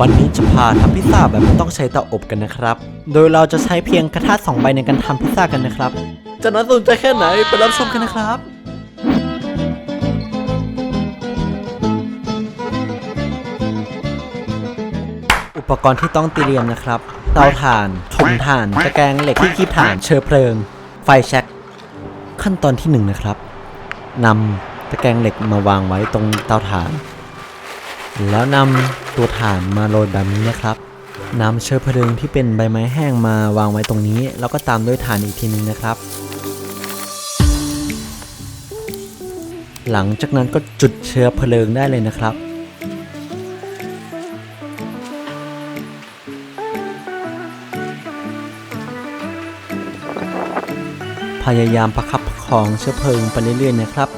วันนี้จะพาทำพิซซ่าแบบไม่ต้องใช้เตาอบกันนะครับ โดยเราจะใช้เพียงกระทะสองใบในการทำพิซซ่ากันนะครับ จะน่าสนใจแค่ไหนไปรับชมกันนะครับ อุปกรณ์ที่ต้องเตรียมนะครับ เตาถ่านถุงถ่าน ตะแกรงเหล็กที่คีบถ่าน เชื้อเพลิง ไฟแช็กขั้นตอนที่หนึ่งนะครับนำตะแกรงเหล็กมาวางไว้ตรงเตาถ่าน แล้วนำตัวถ่านมาโรยแบบนี้นะครับนำเชื้อเพลิงที่เป็นใบไม้แห้งมาวางไว้ตรงนี้ แล้วก็ตามด้วยถ่านอีกทีนึงนะครับ หลังจากนั้นก็จุดเชื้อเพลิงได้เลยนะครับพยายามประคับประคองเชื้อเพลิงไปเรื่อยๆนะครับ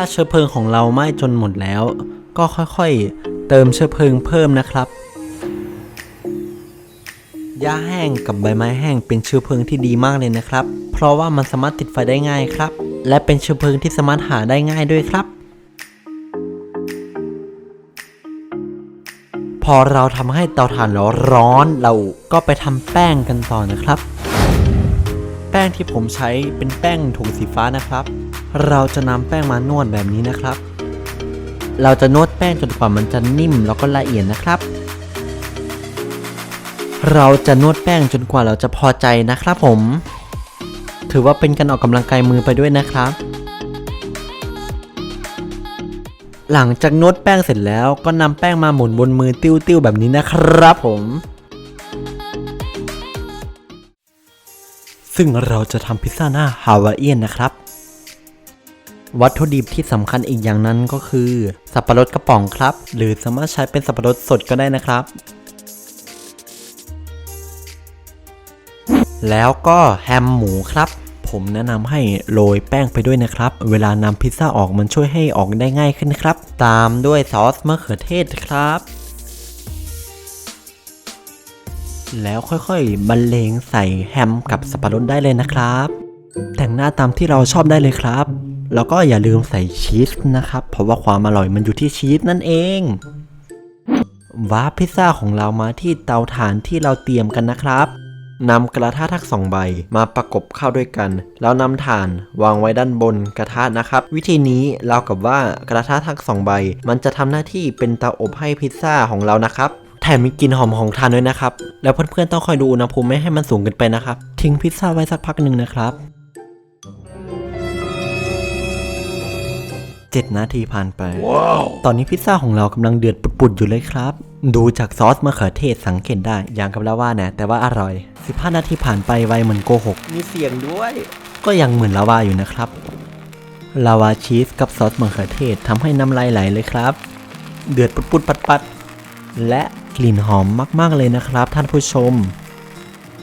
ถ้าเชื้อเพลิงของเราไหม้จนหมดแล้ว ก็ค่อยๆ เติมเชื้อเพลิงเพิ่มนะครับหญ้าแห้งกับใบไม้แห้งเป็นเชื้อเพลิงที่ดีมากเลยนะครับ เพราะว่ามันสามารถติดไฟได้ง่ายครับ และเป็นเชื้อเพลิงที่สามารถหาได้ง่ายด้วยครับ พอเราทำให้เตาถ่านร้อนเราก็ไปทำแป้งกันต่อนะครับ แป้งที่ผมใช้เป็นแป้งถุงสีฟ้านะครับ เราจะนำแป้งมานวดแบบนี้นะครับ เราจะนวดแป้งจนกว่ามันจะนิ่มแล้วก็ละเอียดนะครับ เราจะนวดแป้งจนกว่าเราจะพอใจนะครับผม ถือว่าเป็นการออกกำลังกายมือไปด้วยนะครับ หลังจากนวดแป้งเสร็จแล้วก็นำแป้งมาหมุนบนมือติ้วๆแบบนี้นะครับผมซึ่งเราจะทำพิซซ่าหน้าฮาวายเอียนนะครับ วัตถุดิบที่สำคัญอีกอย่างนั้นก็คือ สับปะรดกระป๋องครับ หรือสามารถใช้เป็นสับปะรดสดก็ได้นะครับ แล้วก็แฮมหมูครับ ผมแนะนำให้โรยแป้งไปด้วยนะครับ เวลานำพิซซ่าออกมันช่วยให้ออกได้ง่ายขึ้นครับ ตามด้วยซอสมะเขือเทศครับแล้วค่อยๆบรรเลงใส่แฮมกับสับปะรดได้เลยนะครับ แต่งหน้าตามที่เราชอบได้เลยครับ แล้วก็อย่าลืมใส่ชีสนะครับ เพราะว่าความอร่อยมันอยู่ที่ชีสนั่นเองวาพิซซ่าของเรามาที่เตาถ่านที่เราเตรียมกันนะครับนำกระทะทั้งสองใบมาประกบเข้าด้วยกัน แล้วนำถ่านวางไว้ด้านบนกระทะนะครับ วิธีนี้เรากับว่ากระทะทั้งสองใบ มันจะทำหน้าที่เป็นเตาอบให้พิซซ่าของเรานะครับแถมมีกลิ่นหอมของทานด้วยนะครับ แล้วเพื่อนๆต้องคอยดูอุณหภูมิไม่ให้มันสูงเกินไปนะครับ ทิ้งพิซซ่าไว้สักพักหนึ่งนะครับ 7 นาทีผ่านไปตอนนี้พิซซ่าของเรากำลังเดือดปุดๆอยู่เลยครับ ดูจากซอสมะเขือเทศสังเกตได้ อย่างกับแล้วว่านะ แต่ว่าอร่อย 15 นาทีผ่านไปไวเหมือนโกหก มีเสียงด้วย ก็ยังเหมือนลาวาอยู่นะครับ ลาวาชีสกับซอสมะเขือเทศทำให้น้ำลายไหลเลยครับ เดือดปุดๆปัดๆ และกลิ่นหอมมากๆเลยนะครับ ท่านผู้ชม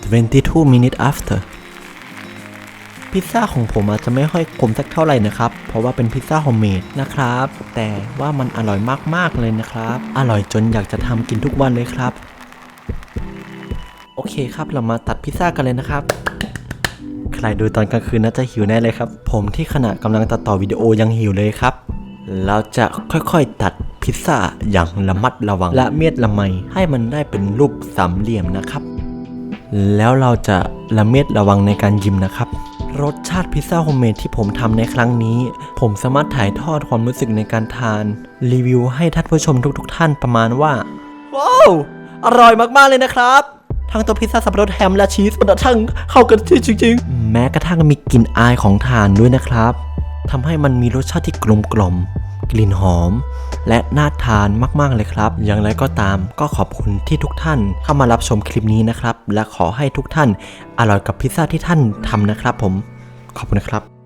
22 minutes after พิซซ่าของผมอาจจะไม่ค่อยกลมสักเท่าไหร่นะครับ เพราะว่าเป็นพิซซ่าโฮมเมดนะครับ แต่ว่ามันอร่อยมากๆเลยนะครับ อร่อยจนอยากจะทำกินทุกวันเลยครับ โอเคครับเรามาตัดพิซซ่ากันเลยนะครับ ใครดูตอนกลางคืนน่าจะหิวแน่เลยครับ ผมที่ขณะกำลังตัดต่อวิดีโอยังหิวเลยครับ เราจะค่อยๆตัดพิซซ่าอย่างระมัดระวังและเมียดละไมให้มันได้เป็นรูปสามเหลี่ยมนะครับ แล้วเราจะละเมียดระวังในการยิมนะครับ รสชาติพิซซ่าโฮมเมดที่ผมทำในครั้งนี้ ผมสามารถถ่ายทอดความรู้สึกในการทาน รีวิวให้ท่านผู้ชมทุกๆท่านประมาณว่า ว้าว อร่อยมากๆเลยนะครับ ทั้งตัวพิซซ่าสับปะรดแฮมและชีสมันช่างเข้ากันจริงๆ แม้กระทั่งมีกลิ่นอายของถ่านด้วยนะครับทำให้มันมีรสชาติที่กลมกล่อม กลิ่นหอม และน่าทานมากๆเลยครับ อย่างไรก็ตามก็ขอบคุณที่ทุกท่านเข้ามารับชมคลิปนี้นะครับ และขอให้ทุกท่านอร่อยกับพิซซ่าที่ท่านทำนะครับผมขอบคุณครับ